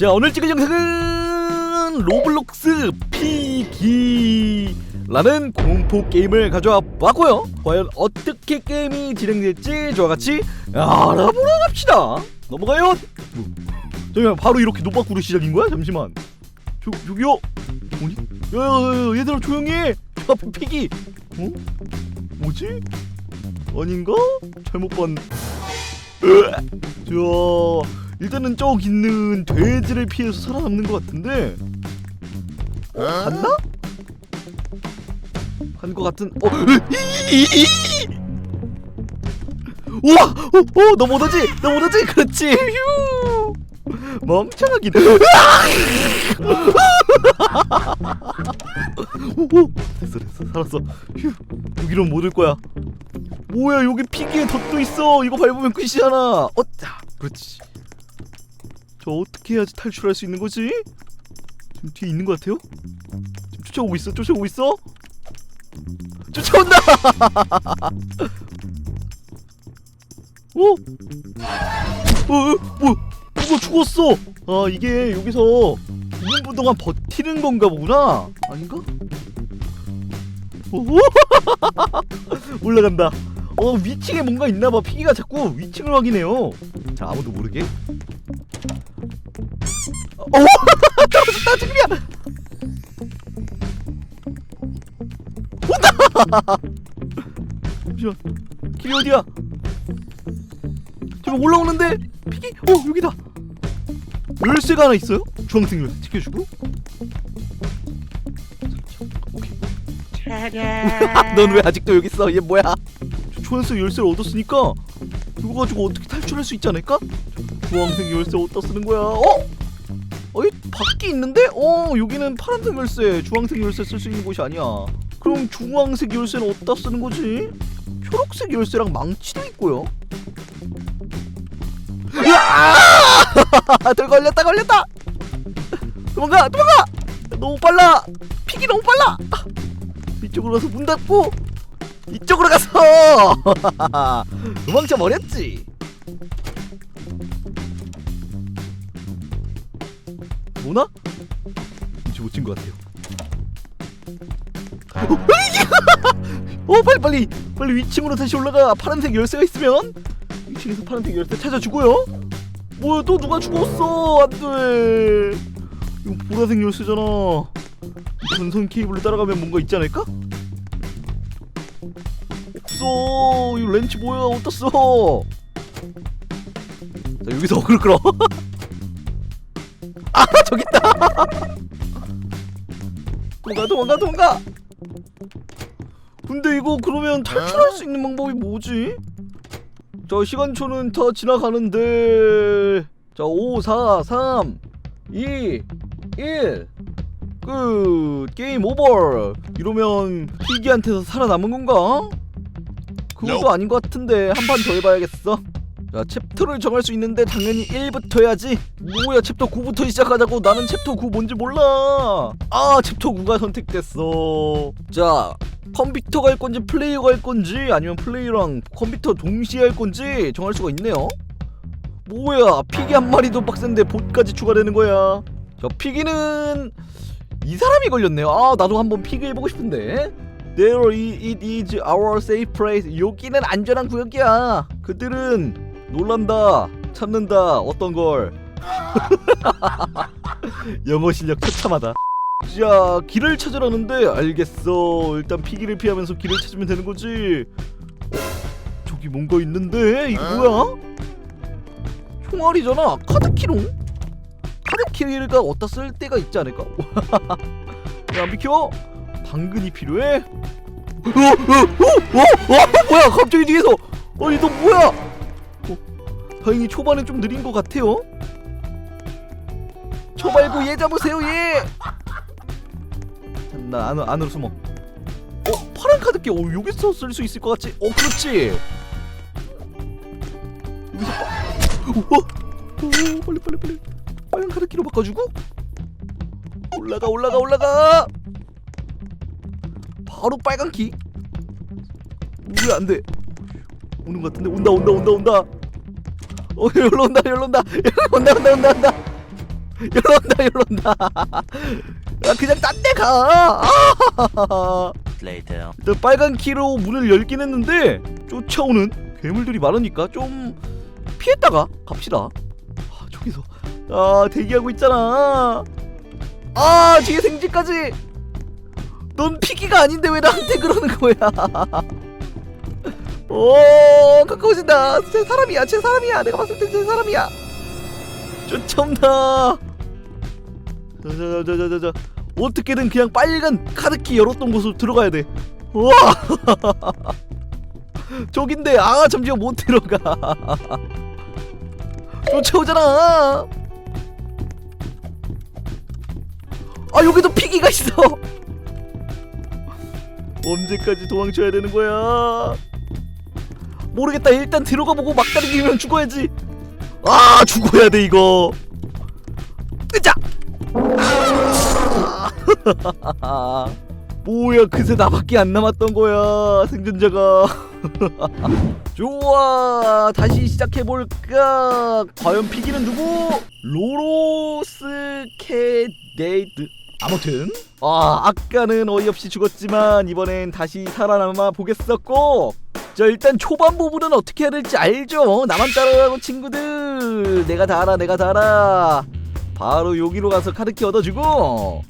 자 오늘 찍은 영상은 로블록스 피기라는 공포 게임을 가져와 봤고요 과연 어떻게 게임이 진행될지 저와 같이 알아보러 갑시다 넘어가요 잠시만 바로 이렇게 노박구로 시작인 거야? 잠시만 저, 저기요 뭐니? 야야야 얘들아 조용히 해! 저 앞에 피기 어? 뭐지? 아닌가? 잘못 봤 으악! 자 일단은 저기 있는 돼지를 피해서 살아남는 것 같은데 어? 갔나? 간 것 같은 어? 우와! 어, 어, 너 못하지? 너 못하지? 그렇지 휴 멍청하긴 오, 오, 됐어 됐어 살았어 휴 여기로 못올 거야 뭐야 여기 피기에 덧도 있어 이거 밟으면 끝이잖아 어짜 그렇지 저 어떻게 해야지 탈출할 수 있는 거지? 지금 뒤에 있는 것 같아요? 지금 쫓아오고 있어 쫓아오고 있어 쫓아온다 어? 어, 어, 뭐, 누가 죽었어? 아, 이게 여기서 2분 동안 버티는 건가 보구나. 아닌가? 오, 올라간다. 어, 위층에 뭔가 있나 봐. 피기가 자꾸 위층을 확인해요. 자, 아무도 모르게. 어, 떨어졌다, 지금이야. 온다. 잠시만. 길이 어디야? 지금 올라오는데? 피기? 어 여기다. 열쇠가 하나 있어요? 주황색 열쇠 지켜주고. 오케이 넌왜 아직도 여기 있어? 얘 뭐야? 저 주황색 열쇠를 얻었으니까 이거 가지고 어떻게 탈출할 수 있지 않을까? 주황색 열쇠 어디다 쓰는 거야? 어 밖에 있는데? 어 여기는 파란색 열쇠 주황색 열쇠 쓸 수 있는 곳이 아니야. 그럼 주황색 열쇠는 어디다 쓰는 거지? 초록색 열쇠랑 망치도 있고요. 으아! 들 걸렸다 걸렸다! 도망가 도망가! 너무 빨라! 픽이 너무 빨라! 아, 이쪽으로 가서 문 닫고 이쪽으로 가서! 도망쳐 버렸지 뭐나? 눈치 못 챈 것 같아요 어 빨리 빨리 빨리 위층으로 다시 올라가 파란색 열쇠가 있으면 2층에서 파란색 열쇠 찾아주고요. 뭐야 또 누가 죽었어? 안돼. 이거 보라색 열쇠잖아. 이 전선 케이블을 따라가면 뭔가 있지 않을까? 없어. 이 렌치 뭐야? 써? 자 여기서 어글 끌어. 아 저기 있다. 도망가 도망가 도망가. 근데 이거 그러면 탈출할 수 있는 방법이 뭐지? 자 시간초는 다 지나가는데 자 5, 4, 3, 2, 1 끝! 게임 오버! 이러면 피기한테서 살아남은 건가? 그것도 아닌 것 같은데 한 판 더 해봐야겠어 자 챕터를 정할 수 있는데 당연히 1부터 해야지 뭐야 챕터 9부터 시작하자고 나는 챕터 9 뭔지 몰라 아 챕터 9가 선택됐어 자 컴퓨터가 할 건지 플레이어가 할 건지 아니면 플레이어랑 컴퓨터 동시에 할 건지 정할 수가 있네요. 뭐야 피기 한 마리도 빡센데 봇까지 추가되는 거야. 저 피기는 이 사람이 걸렸네요. 아 나도 한번 피기 해보고 싶은데. There it is our safe place. 여기는 안전한 구역이야. 그들은 놀란다, 찾는다, 어떤 걸. 영어 실력 처참하다. 자 길을 찾으라는데 알겠어 일단 피기를 피하면서 길을 찾으면 되는 거지 어? 저기 뭔가 있는데 이거 뭐야? 총알이잖아 카드키롱? 카드키가 어디다 쓸 때가 있지 않을까? 야안 비켜 당근이 필요해? 어, 어, 어, 어, 어, 뭐야 갑자기 뒤에서 아니 너 뭐야 어, 다행히 초반에 좀 느린 것 같아요 저 말고 얘 잡으세요 얘 나 안으로, 안으로 숨어. 어 파란 카드키 어 여기서 쓸 수 있을 것 같지? 어 그렇지. 여기서 빠... 어, 어, 빨리 빨리 빨리 빨간 카드키로 바꿔주고 올라가 올라가 올라가. 바로 빨간 키. 왜 안 돼? 오는 것 같은데 온다 온다 온다 온다. 어 여기로 온다 여기로 온다 여기로 온다 온다 온다 온다. 열로 온다 열로 온다 야 그냥 딴 데 가! 아! Later. 일단 빨간 키로 문을 열긴 했는데 쫓아오는 괴물들이 많으니까 좀 피했다가 갑시다 아 저기서 아 대기하고 있잖아 아 뒤에 생쥐까지 넌 피기가 아닌데 왜 나한테 그러는 거야 오 가까워진다. 제 사람이야 제 사람이야. 내가 봤을 때 제 사람이야. 쫓아온다. 자자자자자자 어떻게든 그냥 빨간 카드키 열었던 곳으로 들어가야 돼. 우와. 저긴데 아 잠시만 못 들어가. 쫓아오잖아. 아 여기도 피기가 있어. 언제까지 도망쳐야 되는 거야 모르겠다. 일단 들어가 보고 막다리기면 죽어야지. 아 죽어야 돼 이거. 으자! 아, 뭐야 그새 나밖에 안 남았던 거야 생존자가. 좋아. 다시 시작해볼까? 과연 피기는 누구? 로로스케데이드. 아무튼 아 아까는 어이없이 죽었지만 이번엔 다시 살아남아 보겠었고 자 일단 초반 부분은 어떻게 해야 될지 알죠? 나만 따라오라고 친구들. 내가 다 알아 내가 다 알아. 바로 여기로 가서 카드키 얻어주고.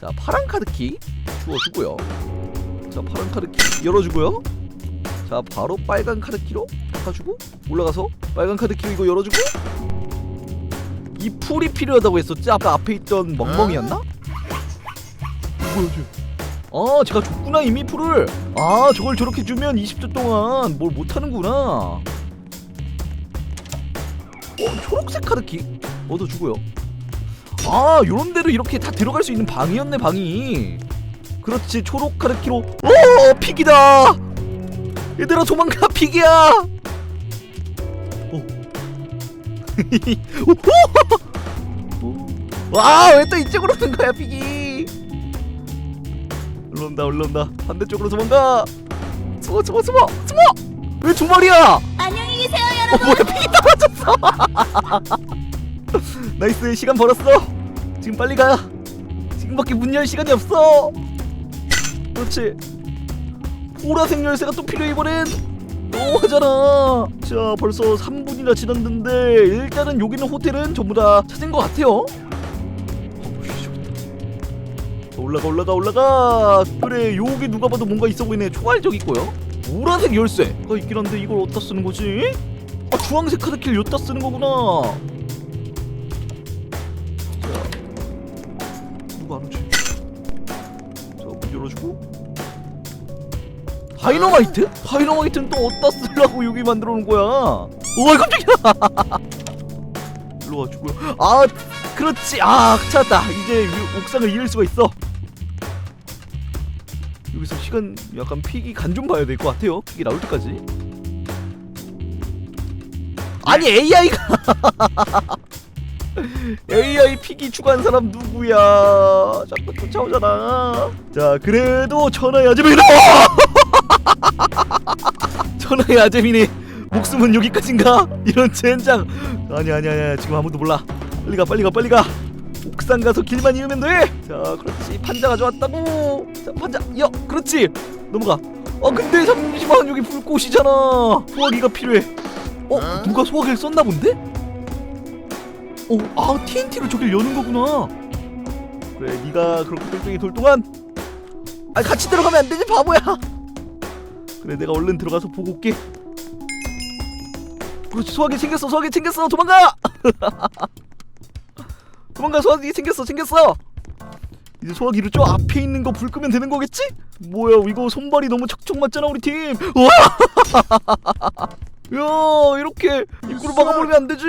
자 파란 카드키 주워주고요. 자 파란 카드키 열어주고요. 자 바로 빨간 카드키로 닦아주고 올라가서 빨간 카드키로 이거 열어주고. 이 풀이 필요하다고 했었지? 아까 앞에 있던 멍멍이였나? 뭐야 쟤 아 제가 줬구나 이미 풀을. 아 저걸 저렇게 주면 20초 동안 뭘 못하는구나. 어 초록색 카드키 얻어 주고요. 아 요런 데로 이렇게 다 들어갈 수 있는 방이었네 방이. 그렇지 초록 카드키로. 오 픽이다! 얘들아 도망가 픽이야! 오. 와왜 또 이쪽으로 오는 거야 픽이 올라온다 올라온다. 반대쪽으로 도망가. 숨어 숨어 숨어 숨어! 왜두 마리야? 안녕히 계세요, 어 뭐야 픽이 떨어졌어. 나이스 시간 벌었어. 지금 빨리 가 지금밖에 문 열 시간이 없어. 그렇지. 보라색 열쇠가 또 필요해 이번엔. 너무하잖아. 자 벌써 3분이나 지났는데 일단은 여기 있는 호텔은 전부 다 찾은 것 같아요 올라가 올라가 올라가. 그래 여기 누가 봐도 뭔가 있어 보이네. 저기 있고요. 보라색 열쇠가 있긴 한데 이걸 어디다 쓰는 거지? 아 주황색 카드키를 여기다 쓰는 거구나. 누가 안 오지? 자문 열어주고. 다이너마이트? 다이너마이트는 또 어디다 쓰려고 여기 만들어 놓은 거야? 오 깜짝이야. 일로 와주고요. 아 그렇지. 아 찾았다. 이제 위- 옥상을 이을 수가 있어 여기서 시간 약간 픽이 간 좀 봐야 될 것 같아요 픽이 나올 때까지 아니 AI가 AI 픽이 추가한 사람 누구야? 자꾸 쫓아오잖아. 자, 그래도 천하의 아재미다. 천하의 아재미니 목숨은 여기까지인가? 이런 젠장. 아니 아니 아니 지금 아무도 몰라. 빨리 가 빨리 가 빨리 가. 옥상 가서 길만 이으면 돼. 자, 그렇지 판자 가져왔다고. 자, 판자. 여, 그렇지. 넘어가. 어, 근데 잠시만 여기 불꽃이잖아. 소화기가 필요해. 어, 누가 소화기를 썼나 본데? 오, 아 TNT로 저길 여는 거구나. 그래, 네가 그렇게 땡땡이 돌 동안, 아 같이 들어가면 안 되지 바보야. 그래, 내가 얼른 들어가서 보고 올게. 그렇지, 소화기 챙겼어, 소화기 챙겼어, 도망가. 도망가, 소화기 챙겼어, 챙겼어. 이제 소화기를 저 앞에 있는 거 불 끄면 되는 거겠지? 뭐야, 이거 손발이 너무 척척 맞잖아, 우리 팀. 우와! 야 이렇게 입구를 막아버리면 안 되지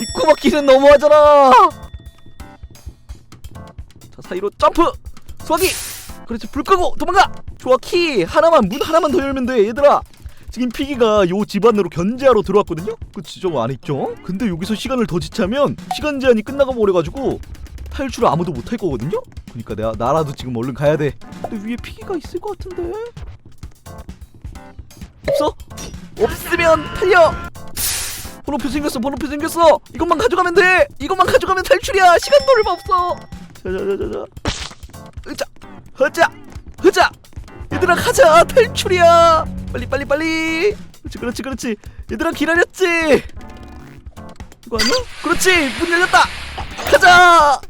입구 막기는 너무하잖아 자 사이로 점프 수화기 그렇지 불 끄고 도망가 좋아 키 하나만 문 하나만 더 열면 돼 얘들아 지금 피기가 요 집 안으로 견제하러 들어왔거든요? 그치 저거 안 있죠? 근데 여기서 시간을 더 지체하면 시간 제한이 끝나가 버려가지고 탈출을 아무도 못할 거거든요? 그러니까 내가 나라도 지금 얼른 가야 돼. 근데 위에 피기가 있을 것 같은데? 없어? 없으면 달려! 번호표 생겼어 번호표 생겼어! 이것만 가져가면 돼! 이것만 가져가면 탈출이야! 시간도 얼마 없어! 자자자자자. 으자! 흐자! 흐자! 얘들아 가자! 탈출이야 빨리 빨리 빨리. 그렇지 그렇지 그렇지. 얘들아 기다렸지? 이거 아니야? 그렇지. 문 열렸다. 가자.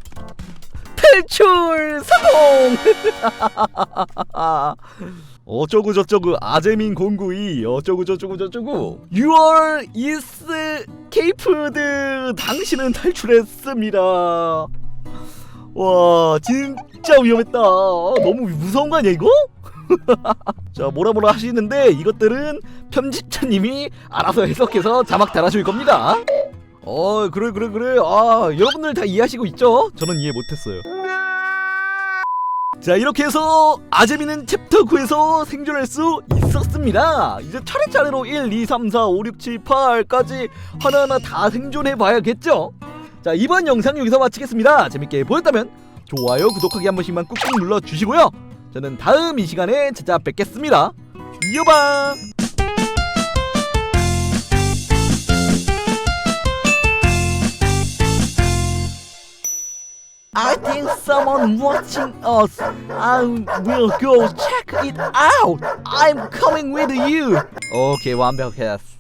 탈출 성공 어쩌고 저쩌고 아재민 공구이 어쩌고 저쩌고 저쩌고 6월 이스 케이프드 당신은 탈출했습니다. 와 진짜 위험했다. 너무 무서운 거 아니야 이거? 자 뭐라 뭐라 하시는데 이것들은 편집자님이 알아서 해석해서 자막 달아줄 겁니다. 어 그래 그래 그래. 아 여러분들 다 이해하시고 있죠? 저는 이해 못했어요. 자 이렇게 해서 아재미는 챕터 9에서 생존할 수 있었습니다. 이제 차례차례로 1, 2, 3, 4, 5, 6, 7, 8까지 하나하나 다 생존해 봐야겠죠? 자 이번 영상 여기서 마치겠습니다. 재밌게 보셨다면 좋아요 구독하기 한 번씩만 꾹꾹 눌러주시고요 저는 다음 이 시간에 찾아뵙겠습니다 you. Okay, 완벽했어.